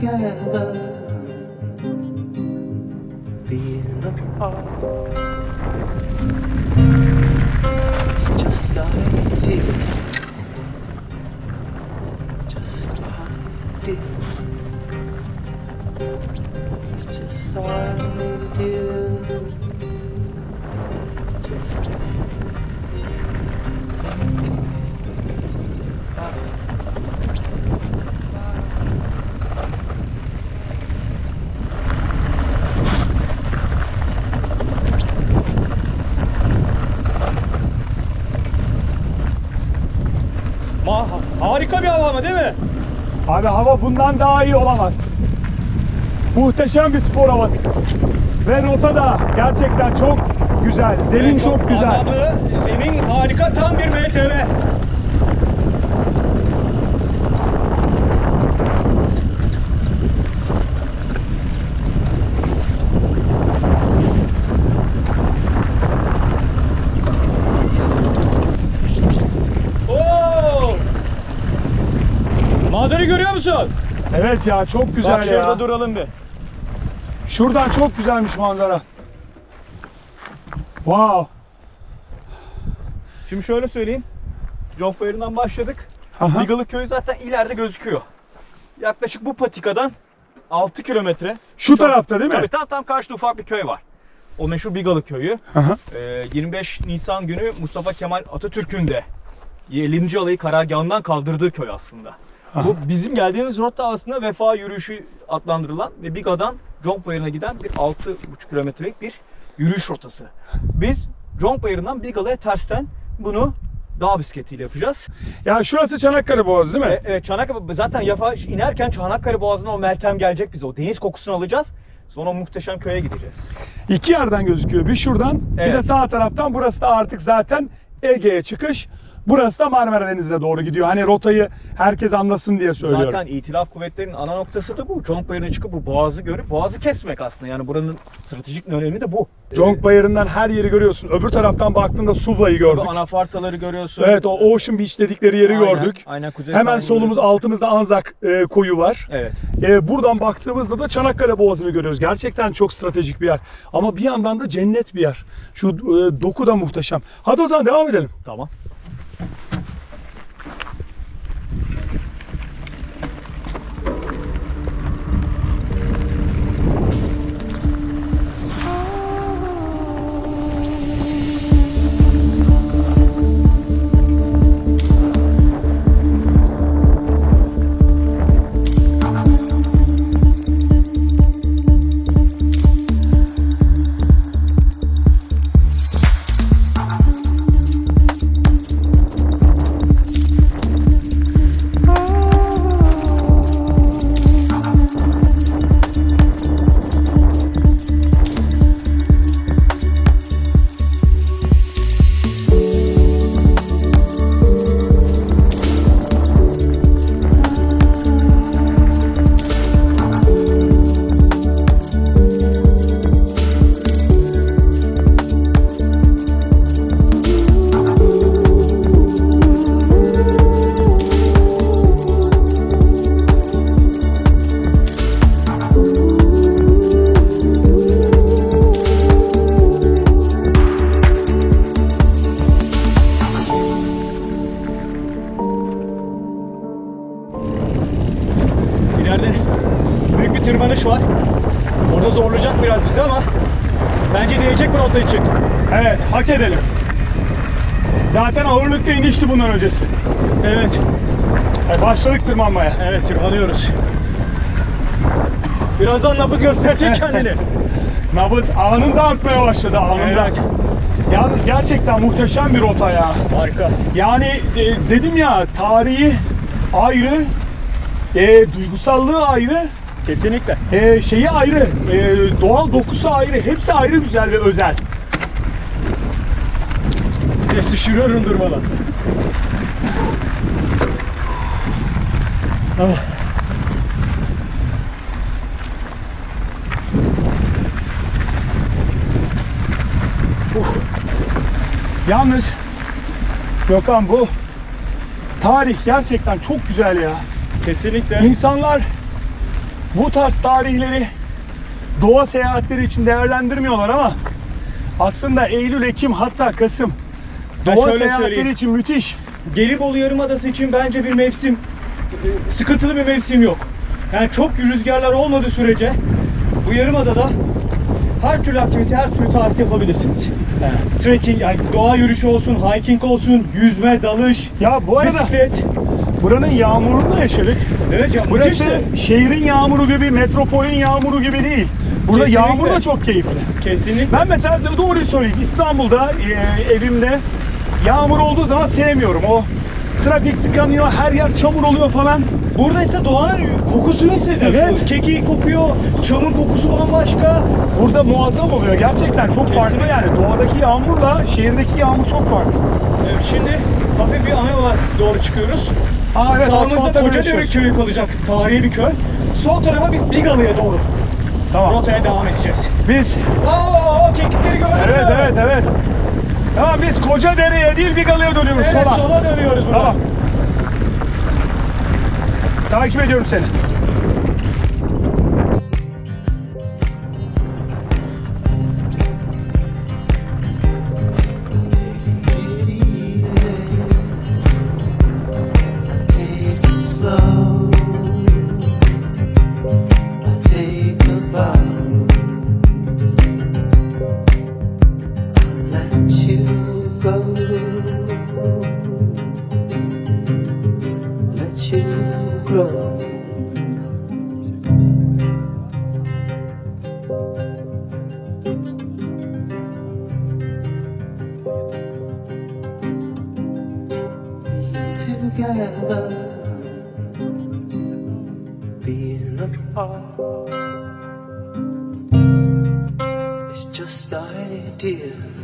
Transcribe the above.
together. Being apart is just ideal. Just ideal. It's just ideal. Harika bir hava ama değil mi? Abi hava bundan daha iyi olamaz. Muhteşem bir spor havası. Ve rota da gerçekten çok güzel. Zemin çok güzel. Anlamlı, zemin harika tam bir MTV. Musun? Evet ya çok güzel Bak şurada ya. duralım bir. Şuradan çok güzelmiş manzara. Wow. Şimdi şöyle söyleyeyim. Bayırı'ndan başladık. Aha. Bigalı köyü zaten ileride gözüküyor. Yaklaşık bu patikadan 6 kilometre. Şu tarafta değil mi? Tabii tam tam karşıda ufak bir köy var. O meşhur Bigalı köyü. Aha. Ee, 25 Nisan günü Mustafa Kemal Atatürk'ün de 50. alayı karargahından kaldırdığı köy aslında. Bu bizim geldiğimiz rota aslında Vefa yürüyüşü adlandırılan ve Biga'dan Conk Bayırı'na giden bir 6,5 kilometrelik bir yürüyüş rotası. Biz Conk Bayırı'ndan Bigala'ya tersten bunu dağ bisikletiyle yapacağız. Ya şurası Çanakkale Boğazı değil mi? E, evet Çanakkale zaten Yafa inerken Çanakkale Boğazı'na o Meltem gelecek bize. O deniz kokusunu alacağız. Sonra muhteşem köye gideceğiz. İki yerden gözüküyor. Bir şuradan bir de Evet. sağ taraftan. Burası da artık zaten Ege'ye çıkış. Burası da Marmara Denizi'ne doğru gidiyor. Hani rotayı herkes anlasın diye söylüyorum. Zaten İtilaf Kuvvetleri'nin ana noktası da bu. Conk Bayırı'na çıkıp bu boğazı görüp boğazı kesmek aslında. Yani buranın stratejik önemi de bu. Conk Bayırı'ndan her yeri görüyorsun. Öbür taraftan baktığında Suvla'yı gördük. Burada anafartaları görüyorsun. Evet o Ocean Beach dedikleri yeri Aynen, gördük. Aynen kuzey Hemen solumuz altımızda Anzak e, koyu var. Evet. E, buradan baktığımızda da Çanakkale Boğazı'nı görüyoruz. Gerçekten çok stratejik bir yer. Ama bir yandan da cennet bir yer. Şu e, doku da muhteşem. Hadi o zaman devam edelim. Tamam. Tırmanış var. Orada zorlayacak biraz bizi ama bence değecek bu rota için. Evet hak edelim. Zaten ağırlıkta inişti bundan öncesi. Evet. E, başladık tırmanmaya. Evet tırmanıyoruz. Birazdan nabız gösterecek kendini. Nabız anında artmaya başladı anında. Evet. Yalnız gerçekten muhteşem bir rota ya. Harika. Yani e, dedim ya tarihi ayrı, e, duygusallığı ayrı, Kesinlikle. e, şeyi ayrı, e, doğal dokusu ayrı. Hepsi ayrı güzel ve özel. Ve şişiriyorum durmadan. Ah. Yalnız Gökhan bu tarih gerçekten çok güzel ya. Kesinlikle. İnsanlar bu tarz tarihleri doğa seyahatleri için değerlendirmiyorlar ama aslında Eylül, Ekim hatta Kasım Ben doğa seyahatleri söyleyeyim. için müthiş. Gelibolu Yarımadası için bence bir mevsim, e, sıkıntılı bir mevsim yok. Yani çok rüzgarlar olmadığı sürece bu yarımadada her türlü aktivite, her türlü tatil yapabilirsiniz. Trekking, yani doğa yürüyüşü olsun, hiking olsun, yüzme, dalış, Ya bu arada bisiklet. Buranın yağmurunu yaşadık. Evet ya Burası müthişti. şehrin yağmuru gibi, metropolün yağmuru gibi değil. Burada Kesinlikle. yağmur da çok keyifli. Kesinlikle. Ben mesela do- doğruyu söyleyeyim İstanbul'da e, evimde yağmur olduğu zaman sevmiyorum. O trafik tıkanıyor, her yer çamur oluyor falan. Burada ise doğanın kokusunu hissediyorsunuz. Evet. Kekik kokuyor, çamın kokusu bambaşka. Burada muazzam oluyor. Gerçekten çok farklı Kesinlikle. yani. Doğadaki yağmurla şehirdeki yağmur çok farklı. Evet, şimdi hafif bir ana yola doğru çıkıyoruz. Aa evet, Sağımızda Kocadere köyü kalacak. Tarihi bir köy. Sol tarafa biz Bigalı'ya doğru Tamam. rotaya devam edeceğiz. Biz Aa, kekikleri gördün mü? evet evet evet. Tamam biz koca dereye değil Bigalı'ya dönüyoruz Evet, sola. sola dönüyoruz buradan. Tamam. Takip ediyorum seni. glory. Together, being apart, it's just ideal.